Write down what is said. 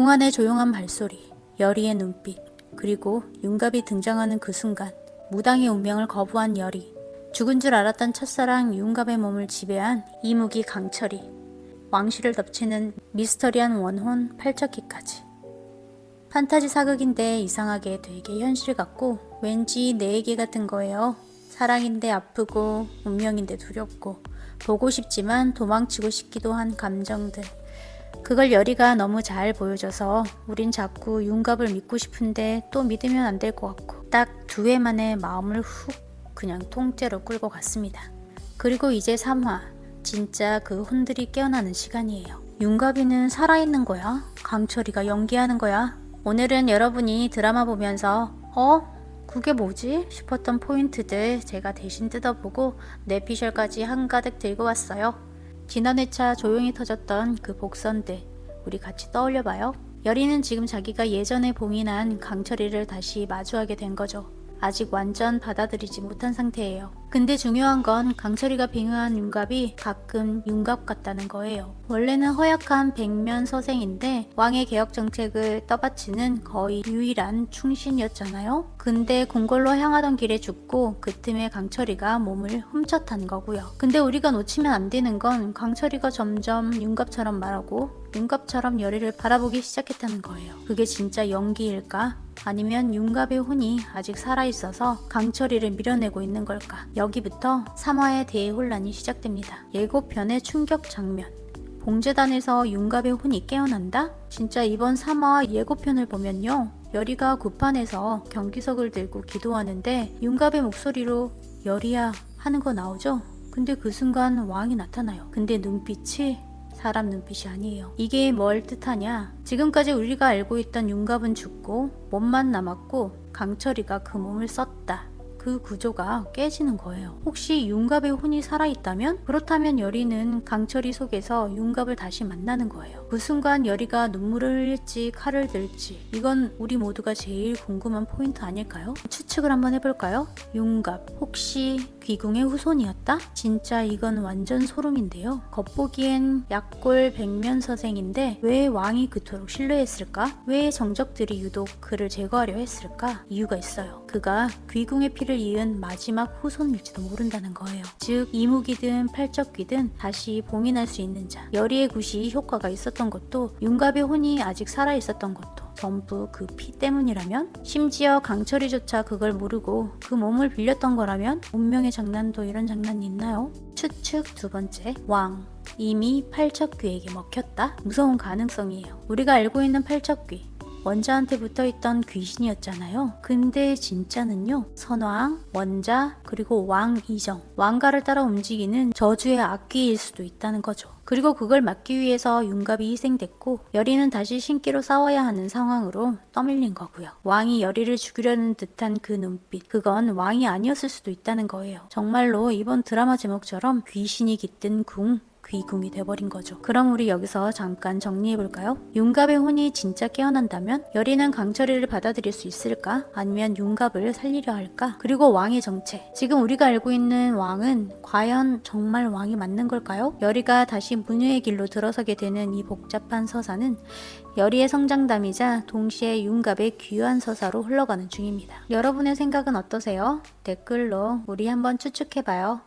공안의 조용한 발소리, 열이의 눈빛, 그리고 윤갑이 등장하는 그 순간 무당의 운명을 거부한 열이 죽은 줄 알았던 첫사랑 윤갑의 몸을 지배한 이무기 강철이 왕실을 덮치는 미스터리한 원혼 팔척기까지 판타지 사극인데 이상하게 되게 현실 같고 왠지 내 얘기 같은 거예요. 사랑인데 아프고 운명인데 두렵고 보고 싶지만 도망치고 싶기도 한 감정들. 그걸 열이가 너무 잘 보여줘서 우린 자꾸 윤갑을 믿고 싶은데 또 믿으면 안 될 것 같고 딱두해 만에 마음을 훅 그냥 통째로 끌고 갔습니다. 그리고 이제 3화 진짜 그 혼들이 깨어나는 시간이에요. 윤갑이는 살아있는 거야? 강철이가 연기하는 거야? 오늘은 여러분이 드라마 보면서 어? 그게 뭐지? 싶었던 포인트들 제가 대신 뜯어보고 내 피셜까지 한가득 들고 왔어요. 지난 회차 조용히 터졌던 그 복선들 우리 같이 떠올려봐요. 여리는 지금 자기가 예전에 봉인한 강철이를 다시 마주하게 된 거죠. 아직 완전 받아들이지 못한 상태예요. 근데 중요한 건 강철이가 빙의한 윤갑이 가끔 윤갑 같다는 거예요. 원래는 허약한 백면 서생인데 왕의 개혁 정책을 떠받치는 거의 유일한 충신이었잖아요. 근데 궁궐로 향하던 길에 죽고 그 틈에 강철이가 몸을 훔쳐탄 거고요. 근데 우리가 놓치면 안 되는 건 강철이가 점점 윤갑처럼 말하고 윤갑처럼 열이를 바라보기 시작했다는 거예요. 그게 진짜 연기일까? 아니면 윤갑의 혼이 아직 살아있어서 강철이를 밀어내고 있는 걸까? 여기부터 3화의 대혼란이 시작됩니다. 예고편의 충격 장면. 봉제단에서 윤갑의 혼이 깨어난다? 진짜 이번 3화 예고편을 보면요. 열이가 구판에서 경기석을 들고 기도하는데 윤갑의 목소리로 열이야 하는 거 나오죠? 근데 그 순간 왕이 나타나요. 근데 눈빛이 사람 눈빛이 아니에요. 이게 뭘 뜻하냐? 지금까지 우리가 알고 있던 윤갑은 죽고 몸만 남았고 강철이가 그 몸을 썼다. 그 구조가 깨지는 거예요. 혹시 윤갑의 혼이 살아있다면? 그렇다면 열이는 강철이 속에서 윤갑을 다시 만나는 거예요. 그 순간 열이가 눈물을 흘릴지 칼을 들지 이건 우리 모두가 제일 궁금한 포인트 아닐까요? 추측을 한번 해볼까요? 윤갑 혹시 귀궁의 후손이었다? 진짜 이건 완전 소름인데요. 겉보기엔 약골 백면 서생인데 왜 왕이 그토록 신뢰했을까? 왜 정적들이 유독 그를 제거하려 했을까? 이유가 있어요. 그가 귀궁의 피를 이은 마지막 후손일지도 모른다는 거예요. 즉 이무기든 팔적귀든 다시 봉인할 수 있는 자. 열이의 굿이 효과가 있었던 것도 윤갑의 혼이 아직 살아 있었던 것도 전부 그 피 때문이라면 심지어 강철이조차 그걸 모르고 그 몸을 빌렸던 거라면 운명의 장난도 이런 장난이 있나요? 추측 두 번째 왕 이미 팔척귀에게 먹혔다? 무서운 가능성이에요. 우리가 알고 있는 팔척귀 원자한테 붙어 있던 귀신이었잖아요. 근데 진짜는요. 선왕, 원자, 그리고 왕 이정. 왕가를 따라 움직이는 저주의 악귀일 수도 있다는 거죠. 그리고 그걸 막기 위해서 윤갑이 희생됐고 열이는 다시 신기로 싸워야 하는 상황으로 떠밀린 거고요. 왕이 열이를 죽이려는 듯한 그 눈빛. 그건 왕이 아니었을 수도 있다는 거예요. 정말로 이번 드라마 제목처럼 귀신이 깃든 궁 귀궁이 돼버린 거죠. 그럼 우리 여기서 잠깐 정리해볼까요? 윤갑의 혼이 진짜 깨어난다면 열이는 강철이를 받아들일 수 있을까? 아니면 윤갑을 살리려 할까? 그리고 왕의 정체. 지금 우리가 알고 있는 왕은 과연 정말 왕이 맞는 걸까요? 열이가 다시 문유의 길로 들어서게 되는 이 복잡한 서사는 열이의 성장담이자 동시에 윤갑의 귀한 서사로 흘러가는 중입니다. 여러분의 생각은 어떠세요? 댓글로 우리 한번 추측해봐요.